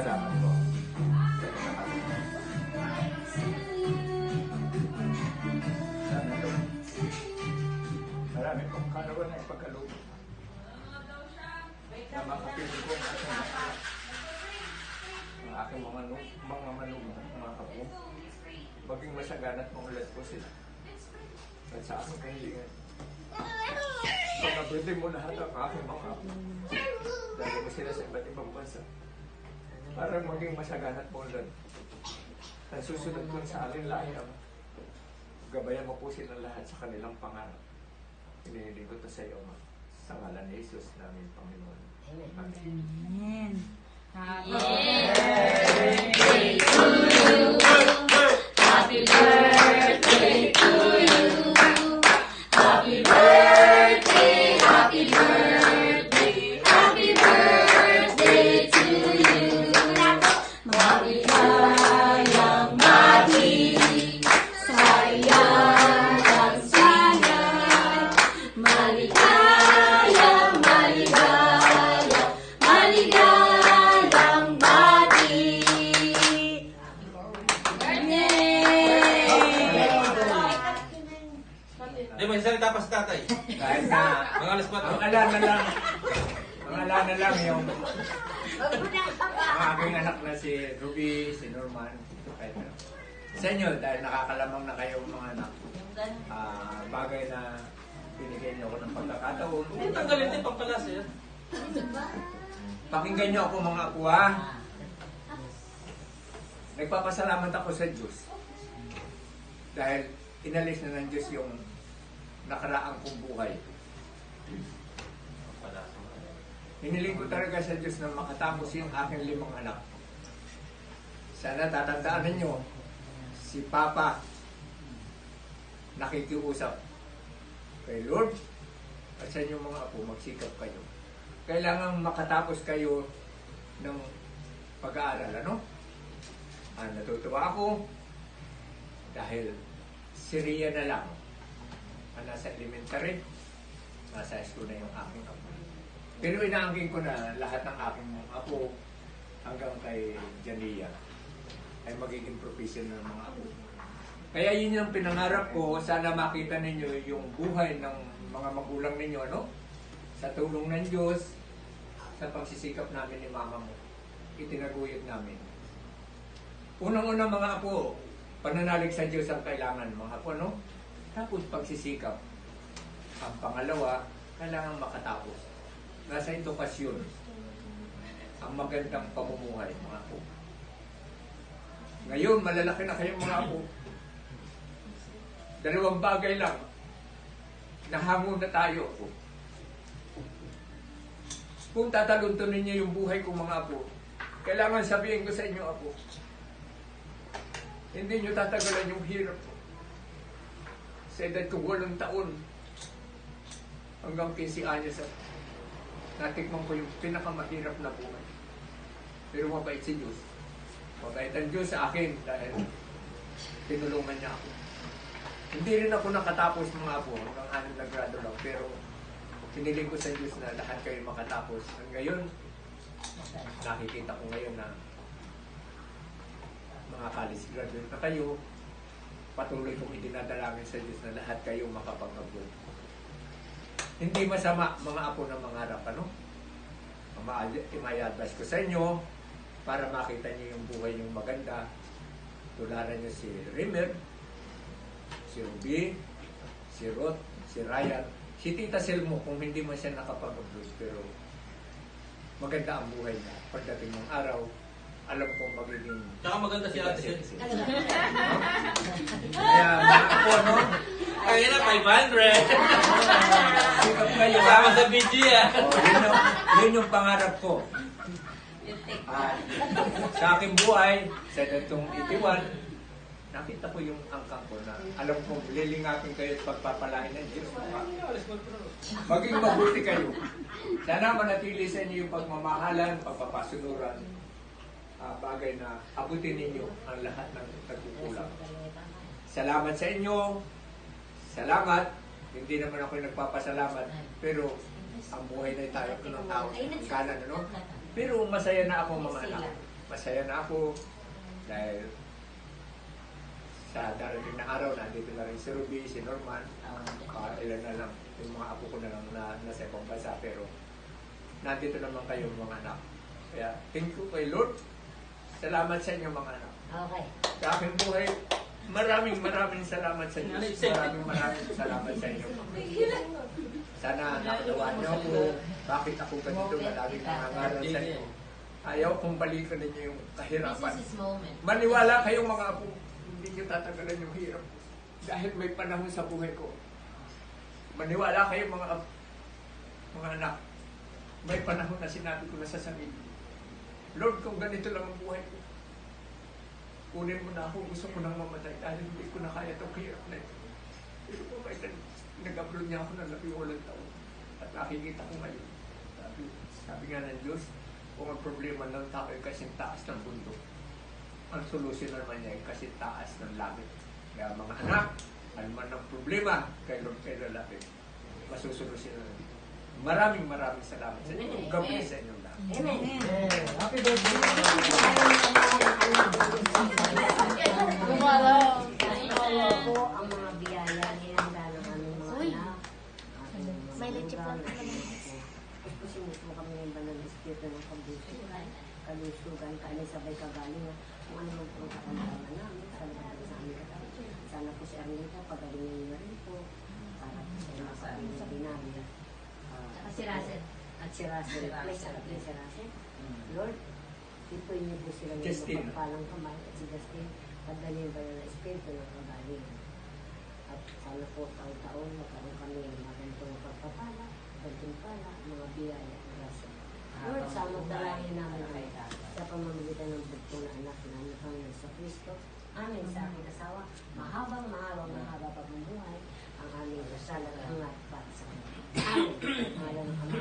Kailangan ko. Sana to. Marami pong kalawa na ipagkaloob. Na makapiling ko ang aking mga aking mga manu mga manugang, mga kapo. Maging masagana at maulad po sila. At sa aking kahilingan. Pagkabili mo lahat ang aking mga apo. Dali mo sila sa iba't ibang bansa. Para maging masagana at maulad. Ang susunod ko sa alin lahi ama. Gabayan mo po sila lahat sa kanilang pangarap. Hinihiling ko ito sa iyo, Ama. Sa ngalan ni Jesus namin, Panginoon. Amen. Happy Happy birthday to Norman, kahit na. Sa inyo, dahil nakakalamang na kayong mga anak, ah, bagay na binigyan niyo ako ng pagkakataon. Tanggalin din pampalas eh. Pakinggan niyo ako mga apo ha. Nagpapasalamat ako sa Diyos. Dahil inalis na ng Diyos yung nakaraang kong buhay. Hiniling ko talaga sa Diyos na makatapos yung aking limang anak. Sana tatandaan ninyo, si Papa nakikiusap kay Lord at sa inyong mga apo, magsikap kayo. Kailangan makatapos kayo ng pag-aaral, ano? Ah, natutuwa ako dahil si Ria na lang ang nasa elementary, nasa school na yung aking apo. Pero inaangkin ko na lahat ng aking apo hanggang kay Jania ay magiging professional mga apo. Kaya yun yung pinangarap ko, sana makita ninyo yung buhay ng mga magulang ninyo, ano? Sa tulong ng Diyos, sa pagsisikap namin ni mama mo, itinaguyod namin. Unang-una mga apo, pananalig sa Diyos ang kailangan mga apo, no? Tapos pagsisikap. Ang pangalawa, kailangan makatapos. Nasa edukasyon. Ang magandang pamumuhay, mga apo. Ngayon, malalaki na kayo mga apo. Dalawang bagay lang. Nahangon na tayo. Kung tataluntunin niyo yung buhay ko mga apo, kailangan sabihin ko sa inyo apo, hindi niyo tatagalan yung hirap ko. Sa edad ko walong taon, hanggang 15 anyos at natikman ko yung pinakamahirap na buhay. Pero mabait si Diyos. Mabait ang Diyos sa akin dahil tinulungan niya ako. Hindi rin ako nakatapos mga apo, hanggang anim na grado lang. Pero hiniling ko sa Diyos na lahat kayo makatapos. Hanggang ngayon, nakikita ko ngayon na mga college graduate na kayo, patuloy kong idinadalangin sa Diyos na lahat kayo makapag-abroad. Hindi masama mga apo na mangarap, ano? Imay-advise ko sa inyo para makita niyo yung buhay yung maganda. Tularan niyo si Rimer, si Ruby, si Ruth, si Ryan, si Tita Selmo kung hindi man siya nakapag-abroad pero maganda ang buhay niya. Pagdating ng araw, alam kong magiging Tsaka maganda si ate Sel. Kaya mga apo, no? Kaya na, 500. Sikap kayo. Kasama sa video ah. Oh, yun, yung, yun yung pangarap ko. Sa aking buhay, sa datong 81, nakita ko yung angkang ko na alam kong lilingapin kayo at pagpapalain ng Diyos. Maging mabuti kayo. Sana manatili sa inyo yung pagmamahalan, pagpapasunuran, ah, bagay na abutin ninyo ang lahat ng nagkukulang. Salamat sa inyo salamat. Hindi naman ako nagpapasalamat. Pero ang buhay na tayo ng tao. Kanan, ano? Pero masaya na ako mga anak. Masaya na ako dahil sa darating na araw, nandito na rin si Ruby, si Norman, uh, ilan na lang, yung mga apo ko na lang na nasa ibang bansa, pero nandito naman kayo mga anak. Kaya, thank you kay Lord. Salamat sa inyo mga anak. Okay. Sa aking buhay, maraming maraming salamat sa inyo. Maraming maraming salamat sa inyo. Sana nakatawa niyo ako. Bakit ako ganito malaging nangangaral sa inyo. Ayaw kong balikan ninyo yung kahirapan. This is his moment. Maniwala kayong mga apo, hindi nyo tatagalan yung hirap. Dahil may panahon sa buhay ko. Maniwala kayong mga apo, mga anak. May panahon na sinabi ko na sa sarili. Lord, kung ganito lang ang buhay ko, kunin mo na ako, gusto ko nang mamatay dahil hindi ko na kaya itong hirap na ito. Pero kung may nag- nag-upload niya ako ng labing walang taon at nakikita ko ngayon. Sabi, sabi nga ng Diyos, kung ang problema ng tao ay kasing taas ng bundok, ang solusyon naman niya ay kasing taas ng langit. Kaya mga anak, ano man ang problema, kay Lord kay lalaki, masusolusyon na natin. Maraming maraming salamat sa inyo. God bless sa inyong lahat. Amen. Happy birthday. Ito po ang mga biyaya hinanda ng aming mga anak. May leche po magulang, na ating mga po. Pupusin mo kami ng banal na espiritu ng kabusugan, kalusugan, kami sabay kagalingan, kung ano man po ang kakamdaman namin, sa lahat sa aming katawan. Sana po si Arnita, pagalingin niyo rin po, para po sa mga sabihin sa binaya. Saka si Russell. At si Russell, please, at si Russell. Lord, ipuin niyo po sila ng Justin. mapagpalang kamay at si Justin, padalhin ba ng espiritu ng kagaling. At sana po taon-taon magkaroon kami ng magandang pagpapala, pagtimpala, mga biyaya at grasya. Lord, samantalahin namin kayo sa pamamagitan ng bugtong na anak namin, Panginoon sa Kristo, amin sa aking asawa, mahabang maaraw, mahaba pagmumuhay, ang aming kasal at hangat para sa kanya. Amen. Mahalang Ama,